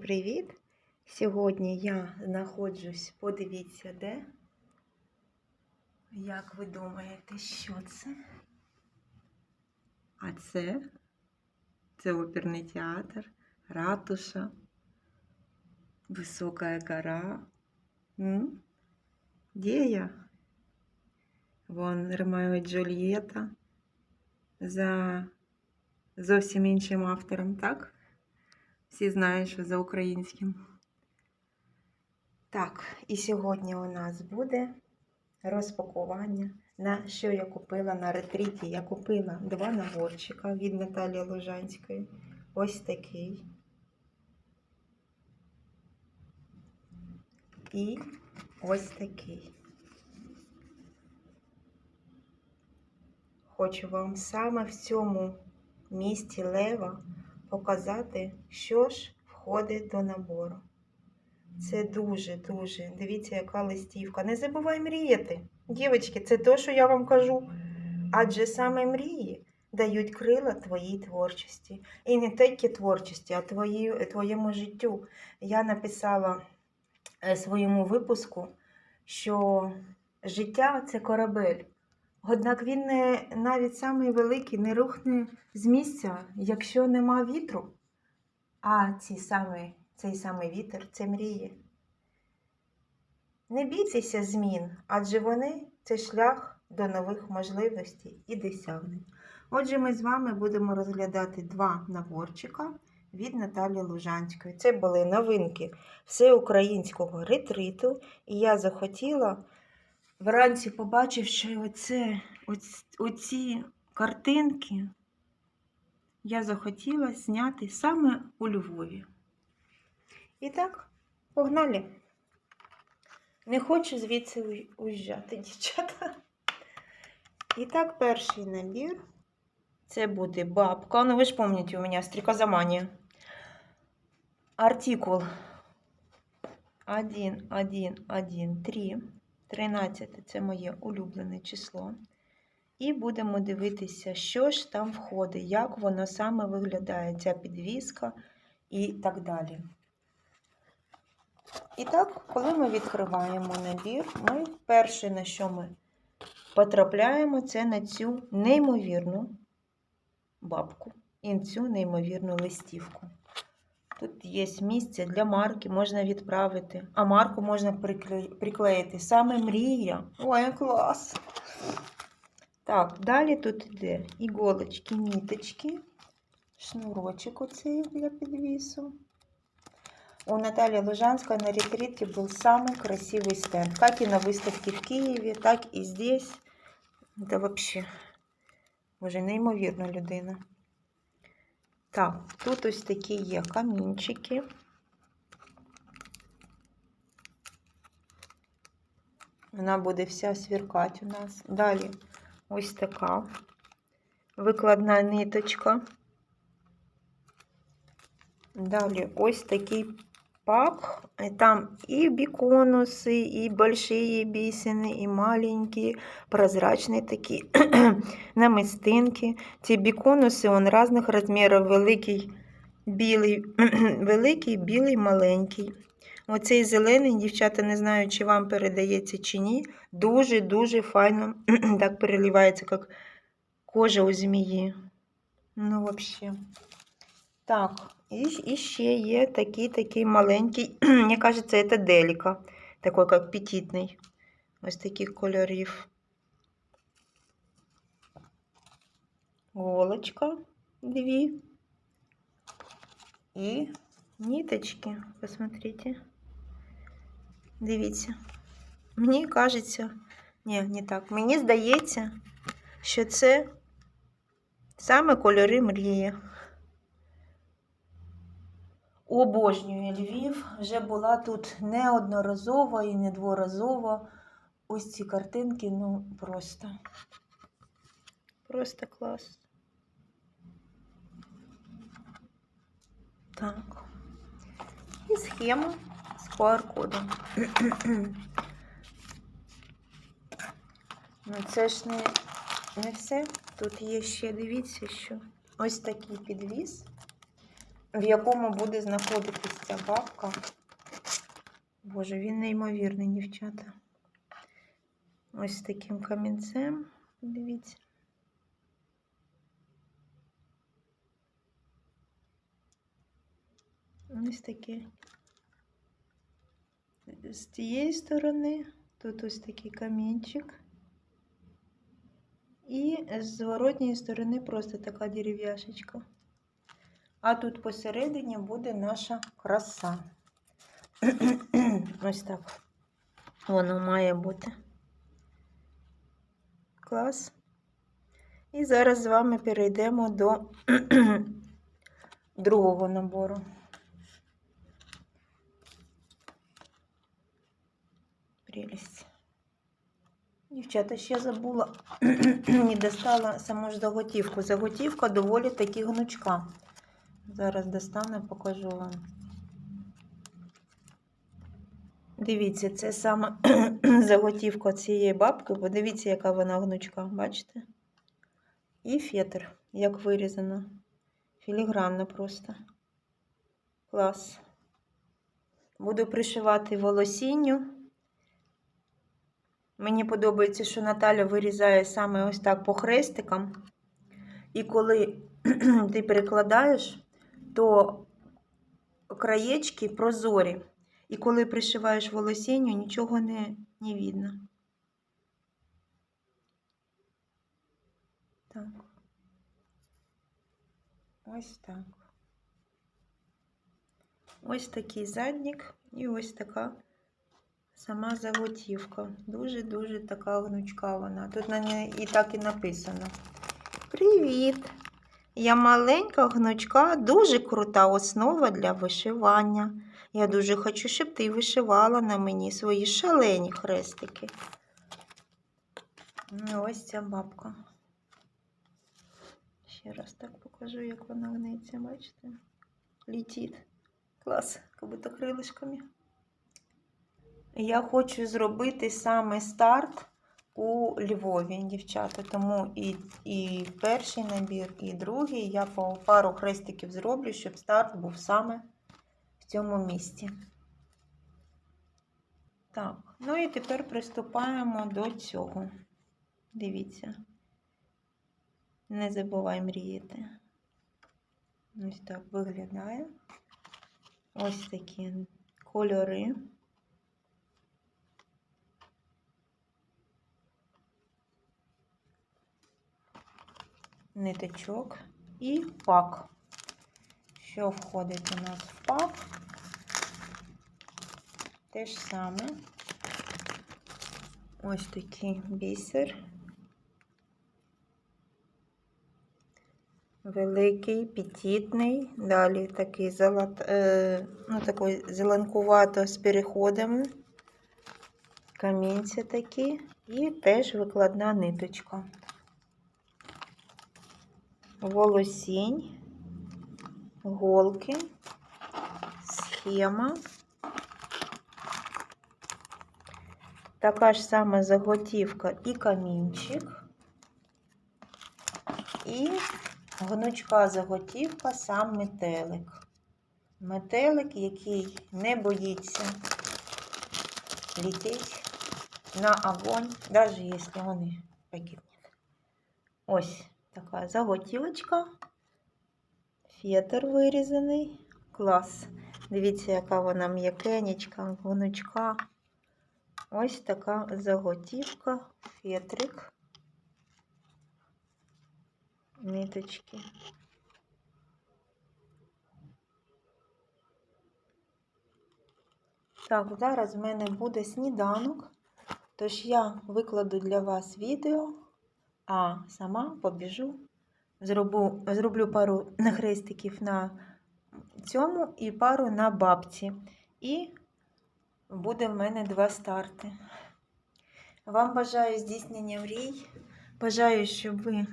привіт! Сьогодні я знаходжусь, подивіться, де. Як ви думаєте, що це? А це? Це оперний театр, ратуша, висока гора. М? Де я? Вон Ромео і Джульєта за зовсім іншим автором, так? Всі знають, що за українським. Так, і сьогодні у нас буде розпакування, на що я купила на ретріті. Я купила два наборчика від Наталії Лужанської. Ось такий. І ось такий. Хочу вам саме в цьому місті Лева показати, що ж входить до набору. Це дуже-дуже. Дивіться, яка листівка. Не забувай мріяти. Дівчатки, це те, що я вам кажу. Адже саме мрії дають крила твоїй творчості. І не тільки творчості, а твої, твоєму життю. Я написала е, своєму випуску, що життя це корабель. Однак він не, навіть самий великий не рухне з місця, якщо нема вітру. А ці самі, цей самий вітер це мрії. Не бійтеся змін, адже вони це шлях до нових можливостей і досягнень. Отже, ми з вами будемо розглядати два наборчика від Наталії Лужанської. Це були новинки всеукраїнського ретриту, і я захотіла вранці, побачивши оце, оць, оці картинки, я захотіла зняти саме у Львові. І так, погнали. Не хочу звідси уїжджати, дівчата. І так, перший набір. Це буде бабка. Ну, ви ж пам'ятаєте, у мене стрікозаманія. Артикул 1, 1, 1, 3. 13 це моє улюблене число. І будемо дивитися, що ж там входить, як воно саме виглядає, ця підвіска і так далі. І так, коли ми відкриваємо набір, ми перше, на що ми потрапляємо, це на цю неймовірну бабку і цю неймовірну листівку. Тут є місце для марки, можна відправити, а марку можна прикле- приклеїти. Саме мрія. Ой, клас! Так, далі тут йде іголочки, ніточки, шнурочок оцей для підвісу. У Натальи Лужанской на ретрите был самый красивый стенд. Как и на выставке в Києві, так і здесь. Це вообще вже неймовірна людина. Так, тут ось такі є камінчики. Вона буде вся свіркати у нас. Далі ось така викладна ниточка. Далі ось такий пак. І Там і біконуси, і большие бісини, і маленькі, прозрачні такі намистинки. Ці біконуси он різних розмірів. Великий, білий, великий, білий, маленький. Оцей зелений, дівчата, не знаю, чи вам передається чи ні. Дуже-дуже файно так переливається, як кожа у змії. Ну, взагалі. Так, і, і ще є такий такий маленький, мені кажеться, це деліка, такий як петитний. Ось таких кольорів. Голочка дві. І ниточки, посмотрите. Дивіться. Мені кажеться, ні, не так. Мені здається, що це саме кольори мрії. Обожнюю Львів. Вже була тут неодноразово і не дворазово. Ось ці картинки, ну просто. Просто клас. Так. І схема з QR-кодом. ну, це ж не, не все. Тут є ще, дивіться, що ось такий підвіз. В якому буде знаходитись ця бабка. Боже, він неймовірний, дівчата. Ось таким камінцем. Дивіться. Ось таке. З тієї сторони тут ось такий камінчик. І з зворотньої сторони просто така дерев'яшечка. А тут посередині буде наша краса. Ось так. Воно має бути. Клас. І зараз з вами перейдемо до другого набору. Прелість. Дівчата, ще забула, не достала саму ж заготівку. Заготівка доволі таки гнучка. Зараз достану, покажу вам. Дивіться, це саме заготівка цієї бабки. Подивіться, яка вона гнучка, бачите? І фетр, як вирізано. Філігранно просто. Клас. Буду пришивати волосінню. Мені подобається, що Наталя вирізає саме ось так по хрестикам. І коли ти перекладаєш, то краєчки прозорі. І коли пришиваєш волосінню, нічого не, не видно. Так. Ось так. Ось такий задник і ось така сама заготівка. Дуже-дуже така гнучка вона. Тут на ній і так і написано. Привіт! Я маленька гнучка, дуже крута основа для вишивання. Я дуже хочу, щоб ти вишивала на мені свої шалені хрестики. Ну, Ось ця бабка. Ще раз так покажу, як вона гнеться, бачите? Летить. Клас, будто крилишками. Я хочу зробити саме старт у Львові, дівчата. Тому і, і перший набір, і другий я по пару хрестиків зроблю, щоб старт був саме в цьому місці. Так, ну і тепер приступаємо до цього. Дивіться. Не забувай мріяти. Ось так виглядає. Ось такі кольори. Ниточок і пак. Що входить у нас в пак? Те ж саме. Ось такий бісер. Великий, петитний, далі такий золот, е, ну, такий зеленкувато з переходами. Камінці такі. І теж викладна ниточка. Волосінь, голки, схема. Така ж сама заготівка і камінчик. І гнучка заготівка сам метелик. Метелик, який не боїться лететь на огонь, навіть якщо вони погибнуть. Ось така заготівочка. Фетр вирізаний. Клас. Дивіться, яка вона м'якенечка, гнучка. Ось така заготівка, фетрик. ниточки. Так, зараз в мене буде сніданок, тож я викладу для вас відео, а сама побіжу, зроблю, зроблю пару нахрестиків на цьому і пару на бабці. І буде в мене два старти. Вам бажаю здійснення мрій. Бажаю, щоб ви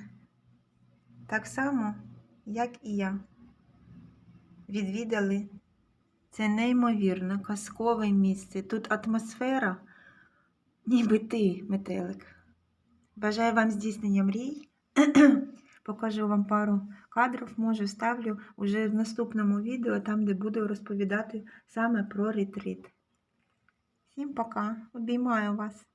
так само, як і я, відвідали це неймовірно казкове місце. Тут атмосфера, ніби ти, метелик. Бажаю вам здійснення мрій. Покажу вам пару кадрів, може, ставлю уже в наступному відео, там, де буду розповідати саме про ретрит. Всім пока. Обіймаю вас.